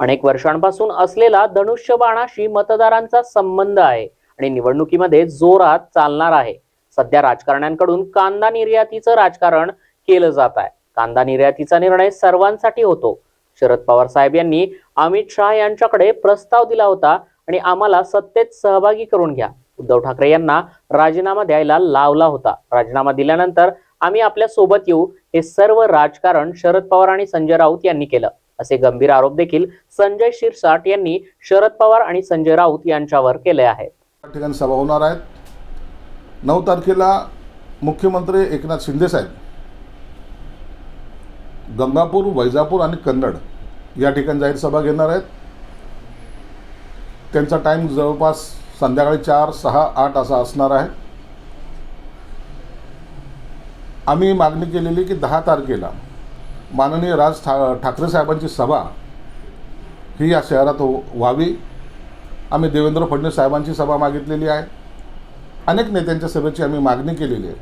अनेक वर्षांपासून असलेला धनुष्यबाणाशी मतदारांचा संबंध आहे आणि निवडणुकीमध्ये जोरात चालणार आहे. सध्या राजकारण्यांकडून कांदा निर्यातीचं राजकारण केलं जात आहे. कांदा निर्यातीचा निर्णय सर्वांसाठी होतो. शरद पवार साहेब यांनी अमित शहा यांच्याकडे प्रस्ताव दिला होता आणि आम्हाला सत्तेत सहभागी करून घ्या. उद्धव ठाकरे यांना राजीनामा द्यायला लावला होता. राजीनामा दिल्यानंतर आम्ही आपल्यासोबत येऊ हे सर्व राजकारण शरद पवार आणि संजय राऊत यांनी केलं. असे गंभीर आरोप देखील संजय शिरसाट यांनी शरद पवार आणि संजय राऊत यांच्यावर केले आहेत. या ठिकाणी सभा होणार आहेत. नऊ तारखेला मुख्यमंत्री एकनाथ शिंदेसाहेब गंगापूर वैजापूर आणि कन्नड या ठिकाणी जाहीर सभा घेणार आहेत. त्यांचा टाईम जवळपास संध्याकाळी चार सहा आठ असा असणार आहे. आम्ही मागणी केलेली की दहा तारखेला माननीय राज ठा ठाकरे साहेबांची सभा ही या शहरात व्हावी. आम्ही देवेंद्र फडणवीस साहेबांची सभा मागितलेली आहे. अनेक नेत्यांच्या सभेची आम्ही मागणी केलेली आहे.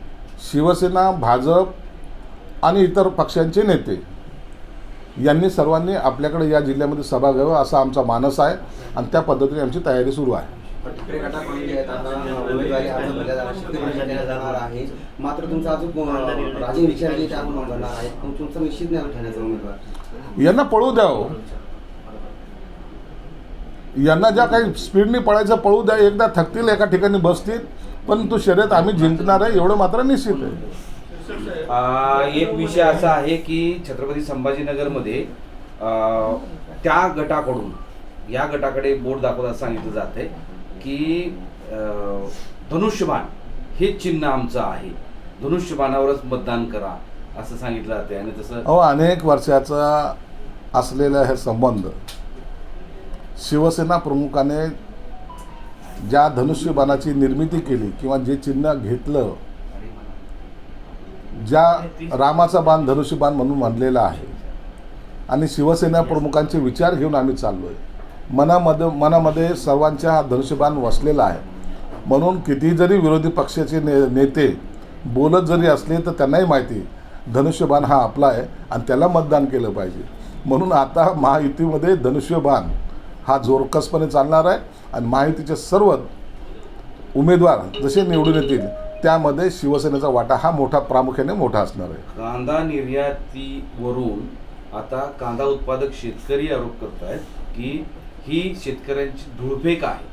शिवसेना भाजप आणि इतर पक्षांचे नेते यांनी सर्वांनी आपल्याकडे या जिल्ह्यामध्ये सभा घ्यावं असा आमचा मानस आहे आणि त्या पद्धतीने आमची तयारी सुरू आहे. ठाकरे गटाकडून जे आहेत आता उमेदवारी अर्ज भरल्या जाणार आहे. मात्र तुमचा अजून राजीव पण तुमचं निश्चित नाही ठरण्याचा उमेदवार. यांना पळू द्यावं यांना ज्या काही स्पीडने पळायचं पळू द्या. एकदा थकतील एका ठिकाणी बसतील पण तो शर्यत आम्ही जिंकणार आहे एवढं मात्र निश्चित आहे. आ, एक विषय असा आहे की छत्रपती संभाजीनगरमध्ये त्या गटाकडून या गटाकडे बोट दाखवत सांगितलं जात आहे की धनुष्यबाण हे चिन्ह आमचं आहे. धनुष्यबाणावरच मतदान करा असं सांगितलं जाते आणि तसं अहो अनेक वर्षाचा असलेला हे संबंध शिवसेना प्रमुखाने ज्या धनुष्यबाणाची निर्मिती केली किंवा जे चिन्ह घेतलं ज्या रामाचा बाण धनुष्यबाण म्हणून म्हणलेला आहे आणि शिवसेना प्रमुखांचे विचार घेऊन आम्ही चाललो आहे मनामध्ये मनामध्ये सर्वांच्या हा धनुष्यबाण वसलेला आहे. म्हणून किती जरी विरोधी पक्षाचे ने नेते बोलत जरी असले तर त्यांनाही माहिती धनुष्यबाण हा आपला आहे आणि त्याला मतदान केलं पाहिजे. म्हणून आता महायुतीमध्ये धनुष्यबाण हा जोरकसपणे चालणार आहे आणि महायुतीचे सर्व उमेदवार जसे निवडून येतील त्यामध्ये शिवसेनेचा वाटा हा मोठा प्रामुख्याने मोठा असणार आहे. कांदा निर्यातीवरून आता कांदा उत्पादक शेतकरी आरोप करत आहेत की ही शेतकऱ्यांची धुळफेक आहे.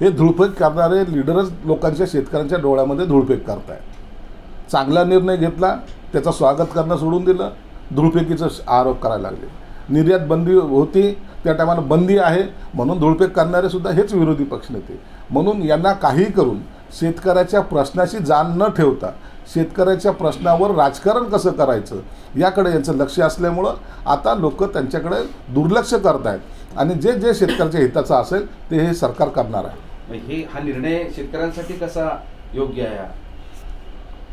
हे धुळफेक करणारे लिडरच लोकांच्या शेतकऱ्यांच्या डोळ्यामध्ये धुळफेक करतायत. चांगला निर्णय घेतला त्याचं स्वागत करणं सोडून दिलं धुळफेकीचं आरोप करायला लागले. निर्यात बंदी होती त्या टायमाला बंदी आहे म्हणून धुळफेक करणारे सुद्धा हेच विरोधी पक्षनेते म्हणून यांना काही करून शेतकऱ्याच्या प्रश्नाशी जाण न ठेवता शेतकऱ्याच्या प्रश्नावर राजकारण कसं करायचं याकडे यांचं लक्ष असल्यामुळं आता लोक त्यांच्याकडे दुर्लक्ष करत आहेत आणि जे जे शेतकऱ्याच्या हिताचं असेल ते हे सरकार करणार आहे हे हा निर्णय शेतकऱ्यांसाठी कसा योग्य आहे?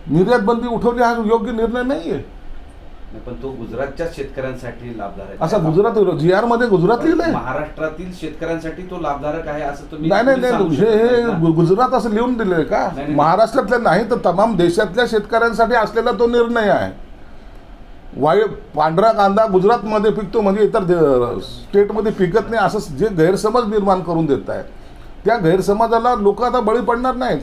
निर्यात बंदी उठवली हा योग्य निर्णय नाही आहे पण तो गुजरातच्या शेतकऱ्यांसाठी लाभदायक असा. गुजरात जी आरमध्ये गुजरात लिहिलंय महाराष्ट्रातील शेतकऱ्यांसाठी तो लाभदायक आहे असं तुम्ही नाही नाही नाही हे गुजरात असं लिहून दिलंय का. महाराष्ट्रातल्या नाही तर तमाम देशातल्या शेतकऱ्यांसाठी असलेला तो निर्णय आहे वायू पांढरा कांदा गुजरातमध्ये पिकतो म्हणजे इतर स्टेटमध्ये पिकत नाही असं जे गैरसमज निर्माण करून देत आहेत. त्या गैरसमजाला लोक आता बळी पडणार नाहीत.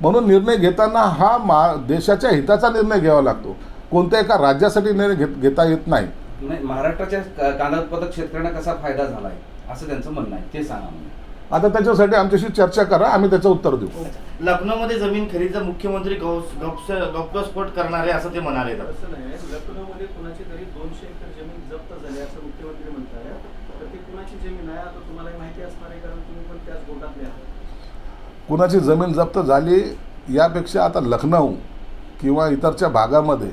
म्हणून निर्णय घेताना हा मा देशाच्या हिताचा निर्णय घ्यावा लागतो. कोणत्या एका राज्यासाठी निर्णय घेत घेता येत नाही. महाराष्ट्राच्या कांदा उत्पादक शेतकऱ्यांना कसा फायदा झालाय असं त्यांचं म्हणणं आहे. ते सांगा आता त्याच्यासाठी आमच्याशी चर्चा करा आम्ही त्याचं उत्तर देऊ. लखनौमध्ये जमीन खरेदीचा मुख्यमंत्री गौप्यस्फोट करणार आहे असं ते म्हणाले. असं नाही. लखनौमध्ये कुणाची तरी दोनशे एकर जमीन जप्त झाली असं मुख्यमंत्री म्हणताय. तर ती कुणाची जमीन आहे? आता तुम्हाला माहिती असणार आहे कारण तुम्ही पण त्याच गोटातले आहात. कुणाची जमीन जप्त झाली यापेक्षा आता लखनौ किंवा इतरच्या भागामध्ये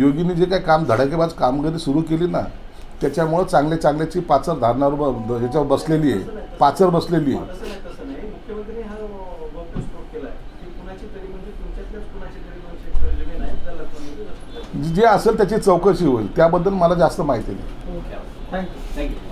योगीने जे काही काम धडाकेबाज कामगिरी सुरू केली ना त्याच्यामुळं चांगले चांगल्याची पाचर धारणावर ह्याच्यावर बसलेली आहे. पाचर बसलेली आहे. म्हणजे. जे असेल त्याची चौकशी होईल. त्याबद्दल मला जास्त माहिती नाही. थँक्यू